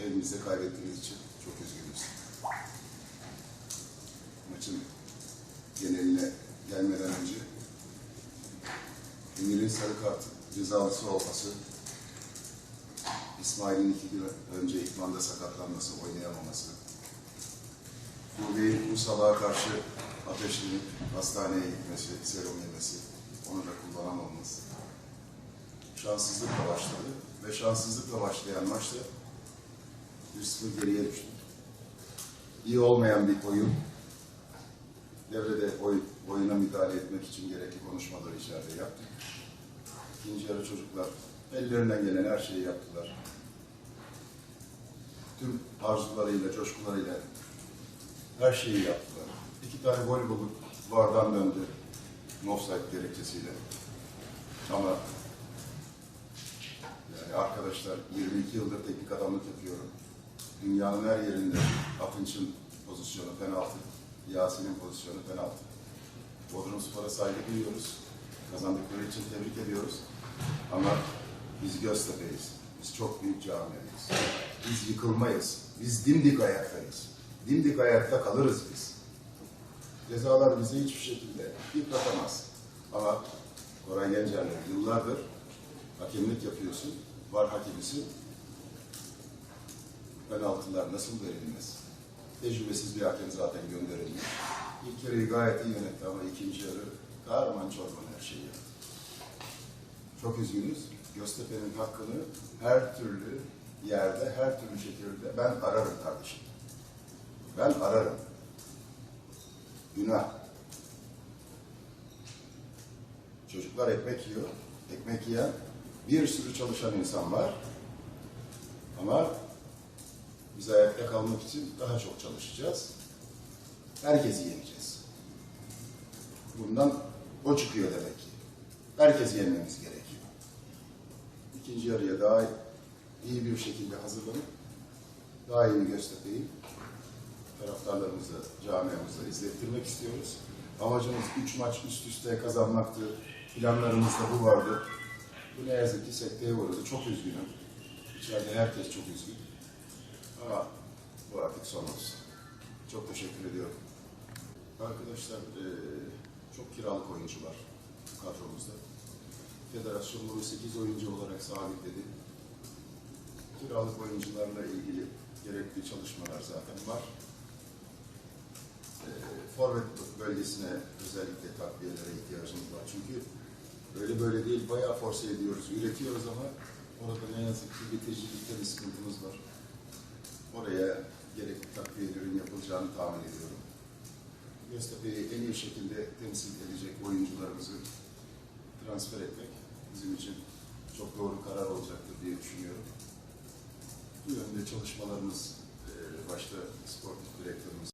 Evimizde kaybettiğimiz için çok üzgünüz. Maçın geneline gelmeden önce Emir'in sarı kart cezalısı olması, İsmail'in iki gün önce ikmanda sakatlanması, oynayamaması, Nuri'nin bu salağa karşı ateşlenip hastaneye gitmesi, serum yemesi, onu da kullanamamız. Şanssızlıkla başladı ve şanssızlıkla başlayan maçta 1-0 geriye düştük. İyi olmayan bir oyun. Devrede oy, oyuna müdahale etmek için gerekli konuşmaları içeride yaptık. İkinci yarı çocuklar ellerinden gelen her şeyi yaptılar. Tüm arzularıyla, coşkularıyla her şeyi yaptılar. İki tane bulup vardan döndü. Offside gerekçesiyle. Ama yani arkadaşlar 22 yıldır teknik adamlık yapıyorum. Dünyanın her yerinde Akınç'ın pozisyonu penaltı, Yasin'in pozisyonu penaltı. Bodrum Spor'a saygı duyuyoruz. Kazandıkları için tebrik ediyoruz. Ama biz Göztepe'yiz. Biz çok büyük camiayız. Biz yıkılmayız. Biz dimdik ayaktayız. Dimdik ayakta kalırız biz. Cezalar bizi hiçbir şekilde yıpratamaz. Ama Koray Gencer'le yıllardır hakemlik yapıyorsun, var hakemisin. Penaltılar nasıl verilmez? Tecrübesiz bir hakem zaten gönderilmiş. İlk yarıyı gayet iyi yönetti ama ikinci yarı kahraman çorban her şeyi yaptı. Çok üzgünüz. Göztepe'nin hakkını her türlü yerde, her türlü şekilde ben ararım kardeşim. Ben ararım. Günah. Çocuklar ekmek yiyor. Ekmek yiyen bir sürü çalışan insan var. Ama biz ayakta kalmak için daha çok çalışacağız. Herkesi yeneceğiz. Bundan o çıkıyor demek ki. Herkesi yenmemiz gerekiyor. İkinci yarıya daha iyi bir şekilde hazırlanıp daha iyi bir Göztepe'yi taraftarlarımızla, camiamızla izlettirmek istiyoruz. Amacımız üç maç üst üste kazanmaktı. Planlarımızda bu vardı. Bu ne yazık ki sekteye uğradı. Çok üzgünüm. İçeride herkes çok üzgün. Ama bu artık son olsun. Çok teşekkür ediyorum. Arkadaşlar eee, çok kiralık oyuncu var kadromuzda. Federasyon bunu 8 oyuncu olarak sabitledi. Kiralık oyuncularla ilgili gerekli çalışmalar zaten var. Eee, Forvet bölgesine özellikle takviyelere ihtiyacımız var. Çünkü öyle böyle değil, bayağı force ediyoruz, üretiyoruz ama orada ne yazık ki bitiricilikte bir sıkıntımız var. Oraya gerekli yapılacağını tahmin ediyorum. Göztepe'yi en iyi şekilde temsil edecek oyuncularımızı transfer etmek bizim için çok doğru karar olacaktır diye düşünüyorum. Bu yönde çalışmalarımız eee, başta sportif direktörümüz